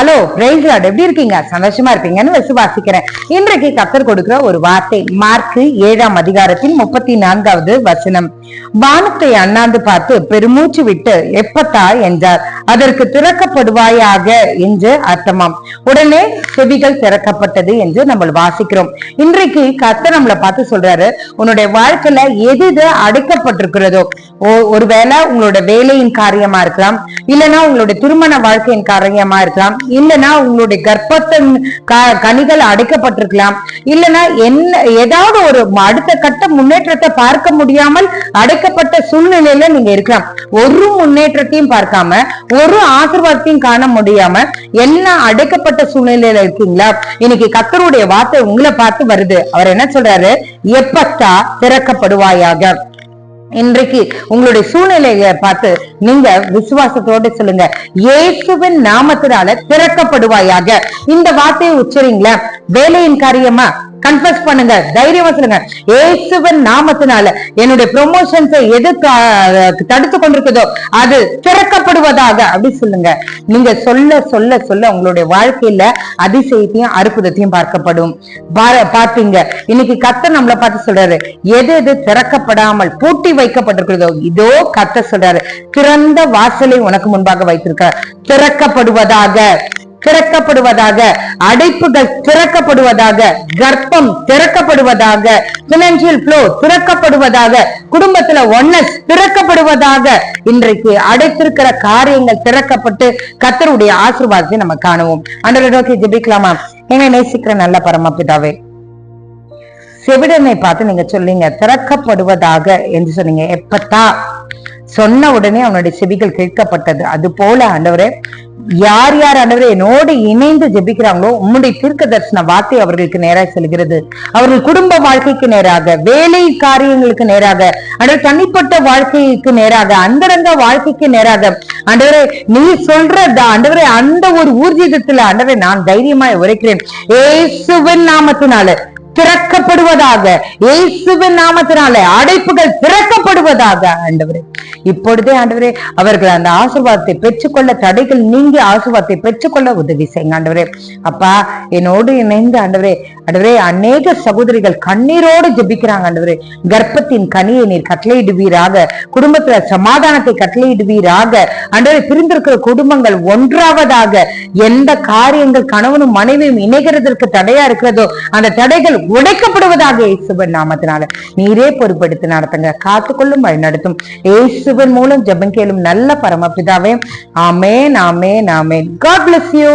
Hello price Lord எப்படி இருக்கீங்க? சந்தோஷமா இருப்பீங்கன்னு விசுவாசிக்கிறேன். இன்றைக்கு கத்தர் கொடுக்கிற ஒரு வார்த்தை மார்க்கு ஏழாம் அதிகாரத்தின் முப்பத்தி நான்காவது வசனம். வானத்தை அண்ணாந்து பார்த்து பெருமூச்சு விட்டு எப்பத்தா? என்றார். அதற்கு திறக்கப்படுவாயாக? என்று அர்த்தமாம். உடனே செவிகள் திறக்கப்பட்டது என்று நம்ம வாசிக்கிறோம். இன்றைக்கு கத்தர் நம்மளை பார்த்து சொல்றாரு உன்னுடைய வாழ்க்கையில எது எது அடைக்கப்பட்டிருக்கிறதோ ஒருவேளை உங்களோட வேலையின் காரியமா இருக்கலாம். இல்லைன்னா உங்களுடைய திருமண வாழ்க்கையின் காரியமா இருக்கலாம். இல்லைன்னா உங்களுடைய கர்ப்பத்தின் க- கனிகள் அடைக்கப்பட்டிருக்கலாம். இல்லைன்னா என்ன ஏதாவது ஒரு அடுத்த கட்ட முன்னேற்றத்தை பார்க்க முடியாமல் அடைக்கப்பட்ட சூழ்நிலையில நீங்க இருக்கலாம். ஒரு முன்னேற்றத்தையும் பார்க்காம ஒரு ஆசிர்வாதத்தையும் காண முடியாம எல்லாம் அடைக்கப்பட்ட சூழ்நிலையில இருக்கீங்களா? இன்னைக்கு கத்தருடைய வார்த்தை உங்களை பார்த்து வருது. அவர் என்ன சொல்றாரு? எப்பத்தா திறக்கப்படுவாயாக? இன்றைக்கு உங்களுடைய சூழ்நிலையை பார்த்து நீங்க விசுவாசத்தோட சொல்லுங்க. இயேசுவின் நாமத்தினால திறக்கப்படுவாயாக. இந்த வார்த்தையை உச்சரிங்களா வேலையின் காரியமா? கன்ஃபர்ஸ் பண்ணுங்க தைரியமா சொல்லுங்க. ஏசுவன் நாமத்தினால என்னுடைய ப்ரொமோஷன்ஸை எது தடுத்து கொண்டிருக்குதோ அது திறக்கப்படுவதாக அப்படி சொல்லுங்க. நீங்க சொல்ல சொல்ல சொல்ல உங்களுடைய வாழ்க்கையில அதிசயத்தையும் அற்புதத்தையும் பார்க்கப்படும். பா- பார்ப்பீங்க. இன்னைக்கு கத்த நம்மளை பார்த்து சொல்றாரு எது எது திறக்கப்படாமல் பூட்டி வைக்கப்பட்டிருக்கிறதோ இதோ கத்த சொல்றாரு திறந்த வாசலை உனக்கு முன்பாக வைத்திருக்க திறக்கப்படுவதாக. திறக்கப்படுவதாக அடைப்புகள் திறக்கப்படுவதாக கர்ப்பம் திறக்கப்படுவதாக பினான்சியல் ஃப்ளோ திறக்கப்படுவதாக குடும்பத்துல ஒன்னஸ் திறக்கப்படுவதாக இன்றைக்கு அடைத்திருக்கிற காரியங்கள் திறக்கப்பட்டு கத்தருடைய ஆசிர்வாதத்தை நம்ம காணுவோம். அன்றரை நோக்கி ஜெபிக்கலாமா? எங்க நேசிக்கிற நல்ல பரமபிதாவே செவிடனை பார்த்து நீங்க சொல்லிங்க திறக்கப்படுவதாக என்று சொன்னீங்க. எப்பத்தா? சொன்ன உடனே அவனுடைய செவிகள் கேட்கப்பட்டது. அது போல ஆண்டவரே யார் யார் ஆண்டவரே என்னோடு இணைந்து ஜெபிக்கிறாங்களோ உம்முடைய தீர்க்க தரிசன வார்த்தை அவர்களுக்கு நேராக செல்கிறது. அவர்கள் குடும்ப வாழ்க்கைக்கு நேராக வேலை காரியங்களுக்கு நேராக ஆண்டவர் தனிப்பட்ட வாழ்க்கைக்கு நேராக அந்தரங்க வாழ்க்கைக்கு நேராக. ஆண்டவரே நீ சொல்ற த- ஆண்டவரே அந்த ஒரு ஊர்ஜிதத்துல அன்றவரை நான் தைரியமாய் உரைக்கிறேன். ஏசுவின் நாமத்தினால திறக்கப்படுவதாக இயேசுவின் நாமத்தினால அடைப்புகள் திறக்கப்படுவதாக ஆண்டவரே. இப்பொழுதே ஆண்டவரே அவர்கள் அந்த ஆசீர்வாதத்தை பெற்றுக்கொள்ள தடைகள் நீங்கி ஆசீர்வாதத்தை பெற்றுக்கொள்ள உதவி செய்யுங்க ஆண்டவரே. அப்பா என்னோடு இணைந்து ஆண்டவரே ஆண்டவரே அநேக சகோதரிகள் கண்ணீரோடு ஜெபிக்கிறாங்க ஆண்டவரே. கர்ப்பத்தின் கனியை நீர் கட்டளையிடுவீராக குடும்பத்துல சமாதானத்தை கட்டளையிடுவீராக. ஆண்டவரே பிரிந்திருக்கிற குடும்பங்கள் ஒன்றாவதாக எந்த காரியங்கள் கணவனும் மனைவியும் இணைகிறதற்கு தடையா இருக்கிறதோ அந்த தடைகள் உடைக்கப்படுவதாக இயேசுவன் நாமத்தினால. நீரே பொறுப்படுத்தி நடத்துங்க காத்துக்கொள்ளும் வழி நடத்தும் இயேசுவின் மூலம் ஜெபம் கேளும் நல்ல பரமபிதாவே. ஆமேன் ஆமேன் ஆமேன். God bless you